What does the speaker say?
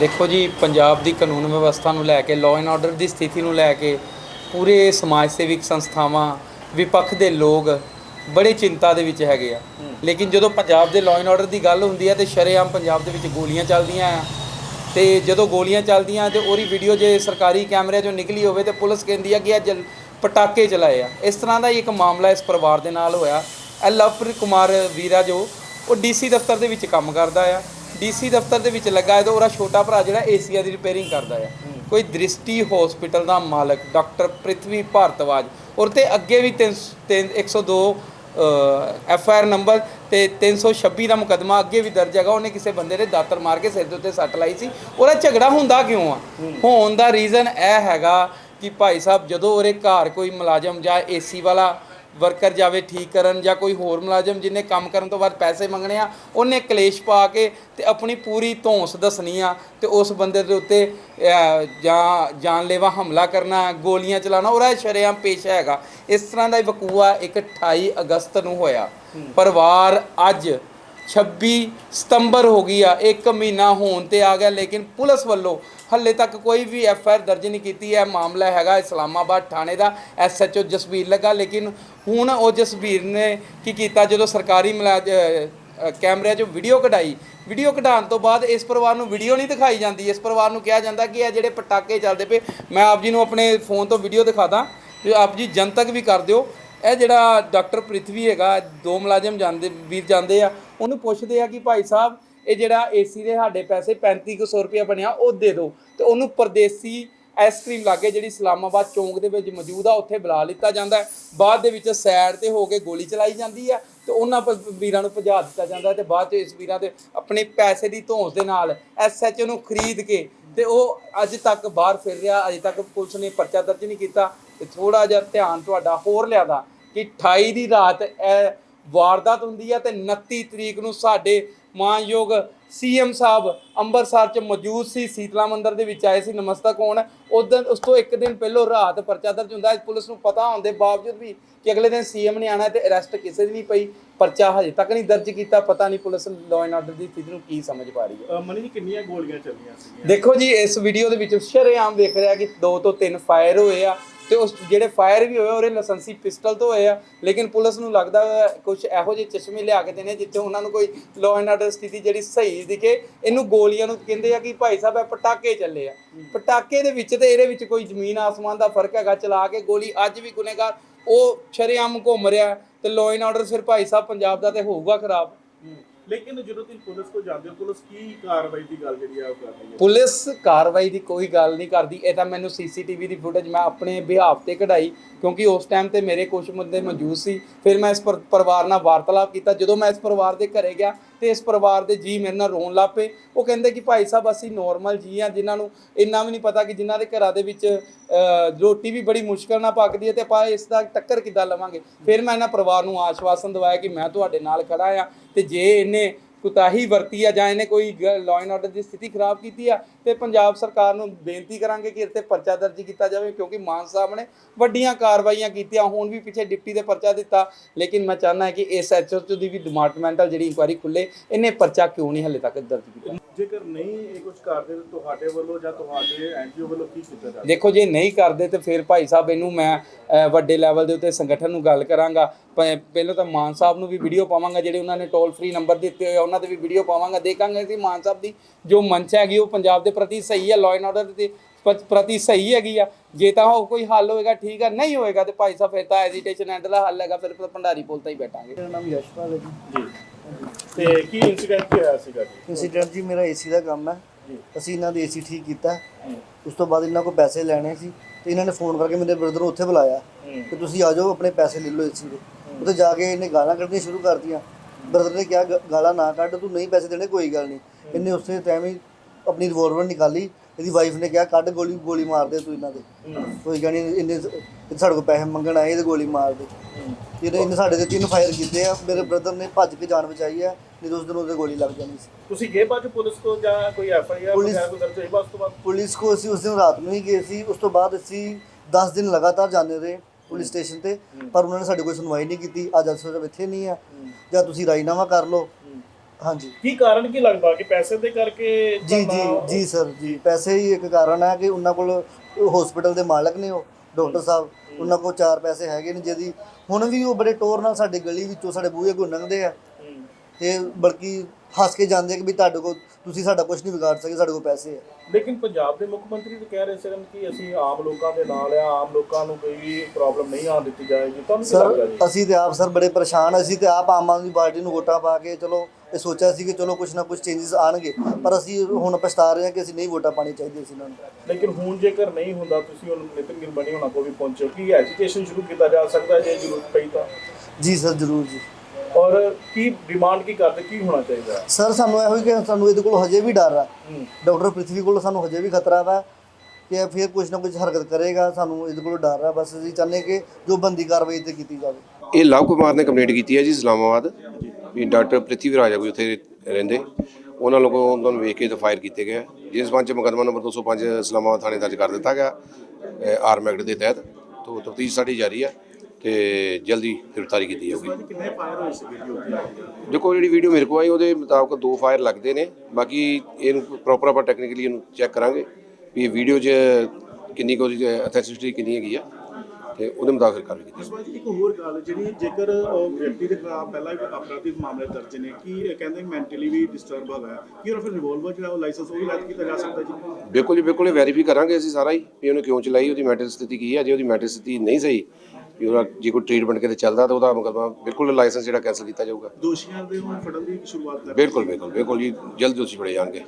ਦੇਖੋ ਜੀ ਪੰਜਾਬ ਦੀ ਕਾਨੂੰਨ ਵਿਵਸਥਾ ਨੂੰ ਲੈ ਕੇ ਲਾਅ ਐਂਡ ਆਰਡਰ ਦੀ ਸਥਿਤੀ ਨੂੰ ਲੈ ਕੇ ਪੂਰੇ ਸਮਾਜ ਸੇਵਿਕ ਸੰਸਥਾਵਾਂ ਵਿਪੱਖ ਦੇ ਲੋਕ ਬੜੀ ਚਿੰਤਾ ਦੇ ਵਿੱਚ ਹੈਗੇ ਆ। ਲੇਕਿਨ ਜਦੋਂ ਪੰਜਾਬ ਦੇ ਲਾਅ ਐਂਡ ਆਰਡਰ ਦੀ ਗੱਲ ਹੁੰਦੀ ਹੈ ਤੇ ਸ਼ਰੇਆਮ ਪੰਜਾਬ ਦੇ ਵਿੱਚ ਗੋਲੀਆਂ ਚੱਲਦੀਆਂ ਆ। ਤੇ ਜਦੋਂ ਗੋਲੀਆਂ ਚੱਲਦੀਆਂ ਤੇ ਉਹਦੀ ਵੀਡੀਓ ਜੇ ਸਰਕਾਰੀ ਕੈਮਰੇ 'ਚੋਂ ਨਿਕਲੀ ਹੋਵੇ ਤੇ ਪੁਲਿਸ ਕਹਿੰਦੀ ਆ ਕਿ ਜਲ- ਪਟਾਕੇ ਚਲਾਏ ਆ। ਇਸ ਤਰ੍ਹਾਂ ਦਾ ਹੀ ਇੱਕ ਮਾਮਲਾ ਇਸ ਪਰਿਵਾਰ ਦੇ ਨਾਲ ਹੋਇਆ। ਇਹ ਲਵਪ੍ਰੀਤ ਕੁਮਾਰ ਵੀਰਾ ਜੋ ਉਹ ਡੀਸੀ ਦਫ਼ਤਰ ਦੇ ਵਿੱਚ ਕੰਮ ਕਰਦਾ ਆ। ਡੀਸੀ ਦਫ਼ਤਰ ਦੇ ਵਿੱਚ ਲੱਗਾ ਹੈ ਤੇ ਉਹਦਾ ਛੋਟਾ ਭਰਾ ਜਿਹੜਾ ਏਸੀਆ ਦੀ ਰਿਪੇਅਰਿੰਗ ਕਰਦਾ ਆ। ਕੋਈ ਦ੍ਰਿਸ਼ਟੀ ਹਸਪੀਟਲ ਦਾ ਮਾਲਕ ਡਾਕਟਰ ਪ੍ਰਿਥਵੀ ਭਾਰਤਵਾਜ। ਔਰ ਤੇ ਅੱਗੇ ਵੀ 3 102 ਐਫ ਆਰ ਨੰਬਰ ਤੇ 326 ਦਾ ਮੁਕਦਮਾ ਅੱਗੇ ਵੀ ਦਰਜ ਹੈਗਾ। ਉਹਨੇ ਕਿਸੇ ਬੰਦੇ ਦੇ ਦਾਤਰ ਮਾਰ ਕੇ ਸਿਰ ਦੇ ਉੱਤੇ ਸੱਟ ਲਾਈ ਸੀ। ਉਹਦਾ ਝਗੜਾ ਹੁੰਦਾ ਕਿਉਂ ਆ? ਹੋਣ ਦਾ ਰੀਜ਼ਨ ਇਹ ਹੈਗਾ ਕਿ ਭਾਈ ਸਾਹਿਬ ਜਦੋਂ ਉਹਦੇ ਘਰ ਕੋਈ ਮੁਲਾਜ਼ਮ ਜਾਂ ਏਸੀ ਵਾਲਾ ਵਰਕਰ ਜਾਵੇ ਠੀਕ ਕਰਨ ਜਾਂ ਕੋਈ ਹੋਰ ਮੁਲਾਜ਼ਮ ਜਿਹਨੇ ਕੰਮ ਕਰਨ ਤੋਂ ਬਾਅਦ ਪੈਸੇ ਮੰਗਣੇ ਆ ਉਹਨੇ ਕਲੇਸ਼ ਪਾ ਕੇ ਤੇ ਆਪਣੀ ਪੂਰੀ ਧੌਂਸ ਦੱਸਣੀ ਆ ਤੇ ਉਸ ਬੰਦੇ ਦੇ ਉੱਤੇ ਜਾਂ ਜਾਨਲੇਵਾ ਹਮਲਾ ਕਰਨਾ ਗੋਲੀਆਂ ਚਲਾਉਣਾ ਉਹਦਾ ਸ਼ਰੇਆਮ ਪੇਸ਼ਾ ਹੈਗਾ। ਇਸ ਤਰ੍ਹਾਂ ਦਾ ਹੀ ਵਕੂਆ ਇੱਕ 28 ਅਗਸਤ ਨੂੰ ਹੋਇਆ। ਪਰਿਵਾਰ ਅੱਜ 26 ਸਤੰਬਰ ਹੋ ਗਈ ਆ ਇੱਕ ਮਹੀਨਾ ਹੋਣ ਤੇ ਆ ਗਿਆ ਲੇਕਿਨ ਪੁਲਿਸ ਵੱਲੋਂ ਹੱਲੇ ਤੱਕ ਕੋਈ ਵੀ ਐਫ ਆਰ ਦਰਜ ਨਹੀਂ ਕੀਤੀ। ਹੈ ਮਾਮਲਾ ਹੈਗਾ ਇਸਲਾਮਾਬਾਦ ਥਾਣੇ ਦਾ ਐਸਐਚਓ ਜਸਬੀਰ ਲੱਗਾ। ਲੇਕਿਨ ਹੁਣ ਉਹ ਜਸਬੀਰ ਨੇ ਕੀ ਕੀਤਾ ਜਦੋਂ ਸਰਕਾਰੀ ਮੁਲਾਜ਼ ਅ, ਕੈਮਰਿਆਂ 'ਚੋਂ ਵੀਡੀਓ ਕਢਾਈ। ਵੀਡੀਓ ਕਢਾਉਣ ਤੋਂ ਬਾਅਦ ਇਸ ਪਰਿਵਾਰ ਨੂੰ ਵੀਡੀਓ ਨਹੀਂ ਦਿਖਾਈ ਜਾਂਦੀ। ਇਸ ਪਰਿਵਾਰ ਨੂੰ ਕਿਹਾ ਜਾਂਦਾ ਕਿ ਇਹ ਜਿਹੜੇ ਪਟਾਕੇ ਚੱਲਦੇ ਪਏ ਮੈਂ ਆਪ ਜੀ ਨੂੰ ਆਪਣੇ ਫੋਨ ਤੋਂ ਵੀਡੀਓ ਦਿਖਾਦਾ ਤੇ ਆਪ ਜੀ ਜਨਤਕ ਵੀ ਕਰ ਦਿਓ। ਇਹ ਜਿਹੜਾ ਡਾਕਟਰ ਪ੍ਰਿਥਵੀ ਹੈਗਾ ਦੋ ਮੁਲਾਜ਼ਮ ਜਾਂਦੇ ਵੀਰ ਜਾਂਦੇ ਆ ਉਹਨੂੰ ਪੁੱਛਦੇ ਆ ਕਿ ਭਾਈ ਸਾਹਿਬ, ਇਹ ਜਿਹੜਾ ਏਸੀ ਦੇ ਸਾਡੇ ਪੈਸੇ 3500 ਰੁਪਏ ਬਣਿਆ, ਉਹ ਦੇ ਦਿਓ। ਤੇ ਉਹਨੂੰ ਪਰਦੇਸੀ ਆਈਸਕ੍ਰੀਮ ਲਾਗੇ ਜਿਹੜੀ ਇਸਲਾਮਾਬਾਦ ਚੌਂਕ ਦੇ ਵਿੱਚ ਮੌਜੂਦ ਆ, ਉੱਥੇ ਬੁਲਾ ਲਿੱਤਾ ਜਾਂਦਾ ਬਾਅਦ ਦੇ ਵਿੱਚ ਸਾਈਡ ਤੇ ਹੋ ਕੇ ਗੋਲੀ ਚਲਾਈ ਜਾਂਦੀ ਆ ਤੇ ਉਹਨਾਂ ਪ- ਵੀਰਾਂ ਨੂੰ ਭਜਾ ਦਿੱਤਾ ਜਾਂਦਾ ਹੈ ਤੇ ਬਾਅਦ ਚ ਇਸ ਵੀਰਾਂ ਦੇ ਆਪਣੇ ਪੈਸੇ ਦੀ ਧੌਂਸ ਦੇ ਨਾਲ ਐਸਐਚਓ ਨੂੰ ਖਰੀਦ ਕੇ ਤੇ ਉਹ ਅੱਜ ਤੱਕ ਬਾਹਰ ਫਿਰ ਰਿਹਾ, ਅਜੇ ਤੱਕ ਪੁਲਿਸ ਨੇ ਪਰਚਾ ਦਰਜ ਨਹੀਂ ਕੀਤਾ। ਤੇ ਥੋੜਾ ਜਿਹਾ ਧਿਆਨ ਤੁਹਾਡਾ ਹੋਰ ਲਿਆਦਾ ਕਿ 28 ਦੀ ਰਾਤ ਇਹ ਵਾਰਦਾਤ ਹੁੰਦੀ ਹੈ ਤੇ 29 ਤਰੀਕ ਨੂੰ ਸਾਡੇ ਮਾਨਯੋਗ ਸੀਐਮ ਸਾਹਿਬ ਅੰਮ੍ਰਿਤਸਰ ਚ ਮੌਜੂਦ ਸੀ ਸੀਤਲਾ ਮੰਦਿਰ ਦੇ ਵਿੱਚ ਆਏ ਸੀ ਨਮਸਤਕ ਹੋਣ ਉਦੋਂ ਉਸ ਤੋਂ ਇੱਕ ਦਿਨ ਪਹਿਲਾਂ ਰਾਤ ਪਰਚਾ ਦਰਜ ਹੁੰਦਾ ਹੈ ਪੁਲਿਸ ਨੂੰ ਪਤਾ ਹੋਣ ਦੇ ਬਾਵਜੂਦ ਵੀ ਕਿ ਅਗਲੇ ਦਿਨ ਸੀਐਮ ਨੇ ਆਣਾ ਤੇ ਅਰੈਸਟ ਕਿਸੇ ਦੀ ਨਹੀਂ ਪਈ ਪਰਚਾ ਹਜੇ ਤੱਕ ਨਹੀਂ ਦਰਜ ਕੀਤਾ ਪਤਾ ਨਹੀਂ ਪੁਲਿਸ ਲਾਅ ਐਂਡ ਆਰਡਰ ਦੀ ਸਥਿਤੀ ਨੂੰ ਕੀ ਸਮਝ ਪਾ ਰਹੀ ਹੈ। ਮਨੀ ਜੀ ਕਿੰਨੀਆਂ ਗੋਲੀਆਂ ਚੱਲੀਆਂ ਸੀਗੀਆਂ? ਦੇਖੋ ਜੀ ਇਸ ਵੀਡੀਓ ਦੇ ਵਿੱਚ ਸ਼ਰੇਆਮ ਵੇਖ ਰਿਹਾ ਕਿ ਦੋ ਤੋਂ ਤਿੰਨ ਫਾਇਰ ਹੋਏ ਆ ਤੇ ਉਸ ਜਿਹੜੇ ਫਾਇਰ ਵੀ ਹੋਏ ਉਹਦੇ ਲਾਇਸੈਂਸੀ ਪਿਸਟਲ ਤੋਂ ਹੋਏ ਆ। ਲੇਕਿਨ ਪੁਲਿਸ ਨੂੰ ਲੱਗਦਾ ਕੁਝ ਇਹੋ ਜਿਹੇ ਚਸ਼ਮੇ ਲਿਆ ਕੇ ਦੇਣੇ ਜਿੱਥੇ ਉਹਨਾਂ ਨੂੰ ਕੋਈ ਲਾਅ ਐਂਡ ਆਰਡਰ ਸਥਿਤੀ ਜਿਹੜੀ ਸਹੀ ਦਿਖੇ। ਇਹਨੂੰ ਗੋਲੀਆਂ ਨੂੰ ਕਹਿੰਦੇ ਆ ਕਿ ਭਾਈ ਸਾਹਿਬ ਇਹ ਪਟਾਕੇ ਚੱਲੇ ਆ। ਪਟਾਕੇ ਦੇ ਵਿੱਚ ਤੇ ਇਹਦੇ ਵਿੱਚ ਕੋਈ ਜ਼ਮੀਨ ਆਸਮਾਨ ਦਾ ਫ਼ਰਕ ਹੈਗਾ ਚਲਾ ਕੇ ਗੋਲੀ ਅੱਜ ਵੀ ਗੁਨੇਗਾਰ। ਉਹ ਸ਼ਰੇਆਮ ਘੁੰਮ ਰਿਹਾ ਤੇ ਲਾਅ ਐਂਡ ਆਰਡਰ ਫਿਰ ਭਾਈ ਸਾਹਿਬ ਪੰਜਾਬ ਦਾ ਤੇ ਹੋਊਗਾ ਖਰਾਬ। ਲੇਕਿਨ ਜਦੋਂ ਤੁਸੀਂ ਪੁਲਿਸ ਕੋਲ ਜਾਂਦੇ ਹੋ, ਪੁਲਿਸ ਕੀ ਕਾਰਵਾਈ ਦੀ ਗੱਲ ਜਿਹੜੀ ਆ ਉਹ ਕਰ ਰਹੀ ਹੈ? ਪੁਲਿਸ ਕਾਰਵਾਈ ਦੀ ਕੋਈ ਗੱਲ ਨਹੀਂ ਕਰਦੀ। ਇਹ ਤਾਂ ਮੈਨੂੰ ਸੀਸੀਟੀਵੀ ਦੀ ਫੁਟੇਜ ਮੈਂ ਆਪਣੇ ਬਿਹਾਫ ਤੇ ਕਢਾਈ, ਕਿਉਂਕਿ ਉਸ ਟਾਈਮ ਤੇ ਮੇਰੇ ਕੁਝ ਮੁੱਦੇ ਮੌਜੂਦ ਸੀ। ਫਿਰ ਮੈਂ ਇਸ ਪਰਿਵਾਰ ਨਾਲ ਵਾਰਤਾਲਾਪ ਕੀਤਾ। ਜਦੋਂ ਮੈਂ ਇਸ ਪਰਿਵਾਰ ਦੇ ਘਰੇ ਗਿਆ ਤੇ ਇਸ ਪਰਿਵਾਰ ਦੇ ਜੀ ਮੇਰੇ ਨਾਲ ਰੋਣ ਲੱਗ ਪਏ। ਉਹ ਕਹਿੰਦੇ ਕਿ ਭਾਈ ਸਾਹਿਬ, ਅਸੀਂ ਨੋਰਮਲ ਜੀ ਆ ਜਿਨ੍ਹਾਂ ਨੂੰ ਇੰਨਾ ਵੀ ਨਹੀਂ ਪਤਾ ਕਿ ਜਿਨ੍ਹਾਂ ਦੇ ਘਰਾਂ ਦੇ ਵਿੱਚ ਰੋਟੀ ਵੀ ਬੜੀ ਮੁਸ਼ਕਲ ਨਾਲ ਪੱਕਦੀ ਹੈ ਤੇ ਆਪਾਂ ਇਸ ਦਾ ਟੱਕਰ ਕਿੱਦਾਂ ਲਵਾਂਗੇ? ਫਿਰ ਮੈਂ ਇਹਨਾਂ ਪਰਿਵਾਰ ਨੂੰ ਆਸ਼ਵਾਸਨ ਦਵਾਇਆ ਕਿ ਮੈਂ ਤੁਹਾਡੇ ਨਾਲ ਖੜਾ ਆ ਤੇ ਜੇ ਇਹਨੇ ਕੁਤਾਹੀ ਵਰਤੀ ਆ ਜਾਂ ਇਹਨੇ ਕੋਈ ਲਾਅ ਐਂਡ ਆਰਡਰ ਦੀ ਸਥਿਤੀ ਖਰਾਬ ਕੀਤੀ ਆ, ਤੇ ਪੰਜਾਬ ਸਰਕਾਰ ਨੂੰ ਬੇਨਤੀ ਕਰਾਂਗੇ ਕਿ ਇੱਥੇ ਪਰਚਾ ਦਰਜ ਕੀਤਾ ਜਾਵੇ, ਕਿਉਂਕਿ ਮਾਨ ਸਾਹਿਬ ਨੇ ਵੱਡੀਆਂ ਕਾਰਵਾਈਆਂ ਕੀਤੀਆਂ, ਹੁਣ ਵੀ ਪਿੱਛੇ ਡਿਪਟੀ ਦੇ ਪਰਚਾ ਦਿੱਤਾ। ਲੇਕਿਨ ਮੈਂ ਚਾਹੁੰਦਾ ਕਿ ਇਸ ਐਚਓ ਦੀ ਵੀ ਡਿਪਾਰਟਮੈਂਟਲ ਜਿਹੜੀ ਇਨਕੁਆਇਰੀ ਖੁੱਲੇ, ਇਹਨੇ ਪਰਚਾ ਕਿਉਂ ਨਹੀਂ ਹਲੇ ਤੱਕ ਦਰਜ ਕੀਤਾ? ਜੇਕਰ ਨਹੀਂ ਇਹ ਕੁਝ ਕਰਦੇ ਤਾਂ ਤੁਹਾਡੇ ਵੱਲੋਂ ਜਾਂ ਤੁਹਾਡੇ ਐਨਜੀਓ ਵੱਲੋਂ ਕੀ ਕੀਤਾ ਜਾਵੇ ਦੇਖੋ ਜੇ ਨਹੀਂ ਕਰਦੇ ਤੇ ਫਿਰ ਭਾਈ ਸਾਹਿਬ ਇਹਨੂੰ ਮੈਂ ਵੱਡੇ ਲੈਵਲ ਦੇ ਉੱਤੇ ਸੰਗਠਨ ਨੂੰ ਗੱਲ ਕਰਾਂਗਾ। ਪਹਿਲਾਂ ਤਾਂ ਮਾਨ ਸਾਹਿਬ ਨੂੰ ਵੀ ਵੀਡੀਓ ਪਾਵਾਂਗਾ, ਜਿਹੜੇ ਉਹਨਾਂ ਨੇ ਟੋਲ ਫ੍ਰੀ ਨੰਬਰ ਦਿੱਤੇ ਹੋਏ ਉਹਨਾਂ ਤੇ ਵੀ ਵੀਡੀਓ ਪਾਵਾਂਗਾ। ਦੇਖਾਂਗੇ ਕਿ ਮਾਨ ਸਾਹਿਬ ਦੀ ਜੋ ਮੰਚ ਹੈਗੀ ਉਹ ਪੰਜਾਬ ਦੇ ਪ੍ਰਤੀ ਸਹੀ ਹੈ ਲਾਅ ਐਂਡ ਆਰਡਰ ਦੇ ਪ- ਪ੍ਰਤੀ ਸਹੀ ਹੈਗੀ ਆ। ਜੇ ਤਾਂ ਉਹ ਕੋਈ ਹੱਲ ਹੋਏਗਾ ਠੀਕ ਆ ਨਹੀਂ ਹੋਏਗਾ ਤੇ ਭਾਈ ਸਾਹਿਬ ਫਿਰ ਤਾਂ ਐਜੀਟੇਸ਼ਨ ਐਂਡ ਦਾ ਹੱਲ ਹੈਗਾ ਫਿਰ ਤਾਂ ਭੰਡਾਰੀ ਪੁੱਲ ਤਾਂ ਹੀ ਬੈਠਾਂਗੇ। ਮੇਰਾ ਨਾਮ ਯਸ਼ਪਾਲ ਹੈ ਜੀ। ਜੀ। ਤੇ ਕੀ ਇਨਸੀਡੈਂਟ ਕੀ ਹੋਇਆ ਸੀਗਾ ਜੀ? ਇੰਸੀਡੈਂਟ ਜੀ ਮੇਰਾ ਏਸੀ ਦਾ ਕੰਮ ਹੈ। ਜੀ। ਅਸੀਂ ਇਹਨਾਂ ਦੇ ਏਸੀ ਠੀਕ ਕੀਤਾ। ਉਸ ਤੋਂ ਬਾਅਦ ਇਹਨਾਂ ਕੋਲ ਪੈਸੇ ਲੈਣੇ ਸੀ ਤੇ ਇਹਨਾਂ ਨੇ ਫੋਨ ਕਰਕੇ ਮੇਰੇ ਬ੍ਰਦਰ ਨੂੰ ਉੱਥੇ ਬੁਲਾਇਆ ਹੂੰ। ਕਿ ਤੁਸੀਂ ਆ ਜਾਓ ਆਪਣੇ ਪੈਸੇ ਲੈ ਲਓ ਏਸੀ ਦੇ। ਉੱਥੇ ਜਾ ਕੇ ਇਹਨੇ ਗਾਲਾਂ ਕੱਢਣੀਆਂ ਸ਼ੁਰੂ ਕਰਤੀਆਂ। ਬ੍ਰਦਰ ਨੇ ਕਿਹਾ ਗ- ਗਾਲਾਂ ਨਾ ਕੱਢ ਤੂੰ ਨਹੀਂ ਪੈਸੇ ਦੇਣੇ ਕੋਈ ਗੱਲ ਨਹੀਂ। ਇਹਨੇ ਉਸੇ ਟਾਈਮ ਹੀ ਆਪਣੀ ਰਿਵੋਲਵਰ ਨਿਕਾਲੀ ਇਹਦੀ ਵਾਈਫ ਨੇ ਕਿਹਾ ਕੱਢ ਗੋਲੀ ਗੋਲੀ ਮਾਰ ਦੇ ਤੂੰ ਇਹਨਾਂ ਦੇ। ਕੋਈ ਨਹੀਂ ਇਹਨੇ ਇਹ ਸਾਡੇ ਕੋਲ ਪੈਸੇ ਮੰਗਣ ਆਏ ਤੇ ਗੋਲੀ ਮਾਰ ਦੇ। ਹੂੰ। ਇਹਨੇ ਸਾਡੇ ਤੇ ਤਿੰਨ ਫਾਇਰ ਕੀਤੇ ਆ। ਮੇਰੇ ਬ੍ਰਦਰ ਨੇ ਭੱਜ ਕੇ ਜਾਨ ਬਚਾਈ ਹੈ ਨਹੀਂ ਤਾਂ ਉਸ ਦਿਨ ਉਹਦੇ ਗੋਲੀ ਲੱਗ ਜਾਣੀ ਸੀ। ਤੁਸੀਂ ਗਏ ਬਾਅਦ ਪੁਲਿਸ ਕੋਲ ਜਾਂ ਕੋਈ ਐਫ ਆਈ ਆਰ ਵਗੈਰਾ ਕੋਈ ਦਰਜ ਹੋਈ ਤੋਂ ਬਾਅਦ? ਪੁਲਿਸ ਕੋ ਅਸੀਂ ਉਸ ਦਿਨ ਰਾਤ ਨੂੰ ਹੀ ਗਏ ਸੀ। ਉਸ ਤੋਂ ਬਾਅਦ ਅਸੀਂ 10 ਦਿਨ ਲਗਾਤਾਰ ਜਾਂਦੇ ਰਹੇ ਪੁਲਿਸ ਸਟੇਸ਼ਨ ਤੇ। ਪਰ ਉਹਨਾਂ ਨੇ ਸਾਡੀ ਕੋਈ ਸੁਣਵਾਈ ਨਹੀਂ ਕੀਤੀ। ਅੱਜ ਅਸਰ ਇੱਥੇ ਨਹੀਂ ਆ। ਜਾਂ ਤੁਸੀਂ ਰਾਜੀਨਾਮਾ ਕਰ ਲਓ। ਹਾਂਜੀ। ਕੀ ਕਾਰਨ ਕੀ ਲੱਗਦਾ ਕਿ ਪੈਸੇ ਦੇ ਕਰਕੇ ਜੀ ਜੀ ਜੀ ਸਰ ਜੀ। ਪੈਸੇ ਹੀ ਇੱਕ ਕਾਰਨ ਹੈ ਕਿ ਉਹਨਾਂ ਕੋਲ ਹਸਪੀਟਲ ਦੇ ਮਾਲਕ ਨੇ ਉਹ ਡਾਕਟਰ ਸਾਹਿਬ। ਉਹਨਾਂ ਕੋਲ ਚਾਰ ਪੈਸੇ ਹੈਗੇ ਨੇ ਜਿਹਦੀ ਹੁਣ ਵੀ ਉਹ ਬੜੇ ਟੋਰ ਨਾਲ ਸਾਡੀ ਗਲੀ ਵਿੱਚੋਂ ਸਾਡੇ ਬੂਹੇ ਕੋਲ ਲੰਘਦੇ ਆ। ਹੂੰ। ਤੇ ਬਲਕਿ ਹੱਸ ਕੇ ਜਾਂਦੇ ਕਿ ਵੀ ਤੁਹਾਡੇ ਕੋਲ ਤੁਸੀਂ ਸਾਡਾ ਕੁਝ ਨਹੀਂ ਵਿਗਾੜ ਸਕੇ ਸਾਡੇ ਕੋਲ ਪੈਸੇ ਆ। ਲੇਕਿਨ ਪੰਜਾਬ ਦੇ ਮੁੱਖ ਮੰਤਰੀ ਤਾਂ ਕਹਿ ਰਹੇ ਸਨ ਕਿ ਅਸੀਂ ਆਮ ਲੋਕਾਂ ਦੇ ਨਾਲ ਆ ਆਮ ਲੋਕਾਂ ਨੂੰ ਕੋਈ ਵੀ ਪ੍ਰੋਬਲਮ ਨਹੀਂ ਆਉਣ ਦਿੱਤੀ ਜਾਏਗੀ। ਤੁਹਾਨੂੰ ਕੀ ਲੱਗਦਾ ਸਰ ਜੀ? ਅਸੀਂ ਤੇ ਆਪ ਸਰ ਬੜੇ ਪਰੇਸ਼ਾਨ ਅਸੀਂ ਤੇ ਆਪ ਆਮ ਆਦਮੀ ਪਾਰਟੀ ਨੂੰ ਵੋਟਾਂ ਪਾ ਕੇ ਚਲੋ ਇਹ ਸੋਚਿਆ ਸੀ ਕਿ ਚਲੋ ਕੁਝ ਨਾ ਕੁਝ ਚੇਂਜਸ ਆਣਗੇ ਪਰ ਅਸੀਂ ਹੁਣ ਪਛਤਾ ਰਹੇ ਹਾਂ ਕਿ ਅਸੀਂ ਨਹੀਂ ਵੋਟਾਂ ਪਾਣੀ ਚਾਹੀਦੀ ਸੀ ਇਹਨਾਂ ਨੂੰ। ਲੇਕਿਨ ਹੁਣ ਜੇਕਰ ਨਹੀਂ ਹੁੰਦਾ ਤੁਸੀਂ ਹੁਣ ਨਿਤਿਨ ਗਿਲਬਣੀ ਹੋਣਾ ਕੋਲ ਵੀ ਪਹੁੰਚੋ। ਕੀ ਐਜੂਕੇਸ਼ਨ ਸ਼ੁਰੂ ਕੀਤਾ ਜਾ ਸਕਦਾ ਹੈ ਜੇ ਜ਼ਰੂਰਤ ਪਈ ਤਾਂ? ਜੀ ਸਰ ਜ਼ਰੂਰ ਜੀ। ਔਰ ਕੀ ਡਿਮਾਂਡ ਕੀ ਕਰਦੇ ਕੀ ਹੋਣਾ ਚਾਹੀਦਾ? ਸਰ ਸਾਨੂੰ ਇਹੋ ਹੀ ਕਿ ਸਾਨੂੰ ਇਹਦੇ ਕੋਲ ਹਜੇ ਵੀ ਡਰ ਆ ਡਾਕਟਰ ਪ੍ਰਿਥਵੀ ਕੋਲ ਸਾਨੂੰ ਹਜੇ ਵੀ ਖਤਰਾ ਵਾ ਕਿ ਇਹ ਫਿਰ ਕੁਝ ਨਾ ਕੁਝ ਹਰਕਤ ਕਰੇਗਾ। ਸਾਨੂੰ ਇਹਦੇ ਕੋਲ ਡਰ ਆ ਬਸ ਅਸੀਂ ਚਾਹੁੰਦੇ ਕਿ ਜੋ ਬੰਦੀ ਕਾਰਵਾਈ ਤੇ ਕੀਤੀ ਜਾਵੇ। ਇਹ ਲਵ ਕੁਮਾਰ ਨੇ ਕੰਪਲੇਂਟ ਕੀਤੀ ਹੈ ਜੀ ਇਸਲਾਮਾਬਾਦ। ਵੀ ਡਾਕਟਰ ਪ੍ਰਿਥਵੀ ਰਾਜਾ ਕੋਈ ਉੱਥੇ ਰਹਿੰਦੇ। ਉਹਨਾਂ ਲੋਕੋਂ ਉਹਨਾਂ ਨੂੰ ਵੇਖ ਕੇ ਤਾਂ ਫਾਇਰ ਕੀਤੇ ਗਏ। ਜਿਸ ਪੰਜ ਮੁਕੱਦਮਾ ਨੰਬਰ 205 ਇਸਲਾਮਾਬਾਦ ਥਾਣੇ ਦਰਜ ਕਰ ਦਿੱਤਾ ਗਿਆ ਆਰਮ ਐਕਟ ਦੇ ਤਹਿਤ। ਤੋਂ ਤਫਤੀਸ਼ ਸਾਡੀ ਜਾਰੀ ਹੈ। ਤੇ ਜਲਦੀ ਗ੍ਰਿਫਤਾਰੀ ਕੀਤੀ ਜਾਊਗੀ। ਕਿੰਨੇ ਫਾਇਰ ਹੋਏ ਜੀ ਉੱਥੇ ਦੇਖੋ ਜਿਹੜੀ ਵੀਡੀਓ ਮੇਰੇ ਕੋਲ ਆਈ ਉਹਦੇ ਮੁਤਾਬਕ ਦੋ ਫਾਇਰ ਲੱਗਦੇ ਨੇ। ਬਾਕੀ ਇਹਨੂੰ ਪ੍ਰੋਪਰ ਆਪਾਂ ਟੈਕਨੀਕਲੀ ਇਹਨੂੰ ਚੈੱਕ ਕਰਾਂਗੇ ਵੀ ਇਹ ਵੀਡੀਓ 'ਚ ਕਿੰਨੀ ਕੁ ਉਹਦੀ ਅਥੈਂਟਿਸਿਟੀ ਕਿੰਨੀ ਹੈਗੀ ਆ। ਤੇ ਉਹਦੇ ਮੁਤਾਬਕ ਕਾਰਵਾਈ ਕੀਤੀ ਜਾਊਗੀ। ਇਸ ਵਾਰ ਇੱਕ ਹੋਰ ਗੱਲ ਜਿਹੜੀ ਜੇਕਰ ਵਿਅਕਤੀ ਦੇ ਖਿਲਾਫ ਪਹਿਲਾਂ ਵੀ ਅਪਰਾਧਿਕ ਮਾਮਲੇ ਦਰਜ ਨੇ ਕੀ ਇਹ ਕਹਿੰਦੇ ਮੈਂਟਲੀ ਵੀ ਡਿਸਟਰਬ ਹੈਗਾ ਹੈ ਕੀ ਉਹ ਫਿਰ ਰਿਵੋਲਵਰ ਜਿਹੜਾ ਉਹ ਲਾਇਸੈਂਸ ਉਹ ਵੀ ਰੱਦ ਕੀਤਾ ਜਾ ਸਕਦਾ ਜੀ? ਬਿਲਕੁਲ ਜੀ ਬਿਲਕੁਲ ਵੈਰੀਫਾਈ ਕਰਾਂਗੇ ਅਸੀਂ ਸਾਰਾ ਹੀ ਵੀ ਉਹਨੇ ਕਿਉਂ ਚਲਾਈ ਉਹਦੀ ਮੈਂਟਲ ਸਥਿਤੀ ਕੀ ਹੈ? ਜੇ ਉਹਦੀ ਮੈਂਟਲ ਸਥਿਤੀ ਨਹੀਂ ਸਹੀ ਵੀ ਉਹਦਾ ਜੇ ਕੋਈ ਟ੍ਰੀਟਮੈਂਟ ਕਿਤੇ ਚੱਲਦਾ ਤਾਂ ਉਹਦਾ ਮੁਕੱਦਮਾ ਬਿਲਕੁਲ ਲਾਇਸੈਂਸ ਜਿਹੜਾ ਕੈਂਸਲ ਕੀਤਾ ਜਾਊਗਾ। ਦੋਸ਼ੀਆਂ ਦੇ ਹੁਣ ਫੜਨ ਦੀ ਸ਼ੁਰੂਆਤ ਕਰ ਬਿਲਕੁਲ ਬਿਲਕੁਲ ਬਿਲਕੁਲ ਜੀ ਜਲਦ ਦੋਸ਼ੀ ਫੜੇ ਜਾਣਗੇ।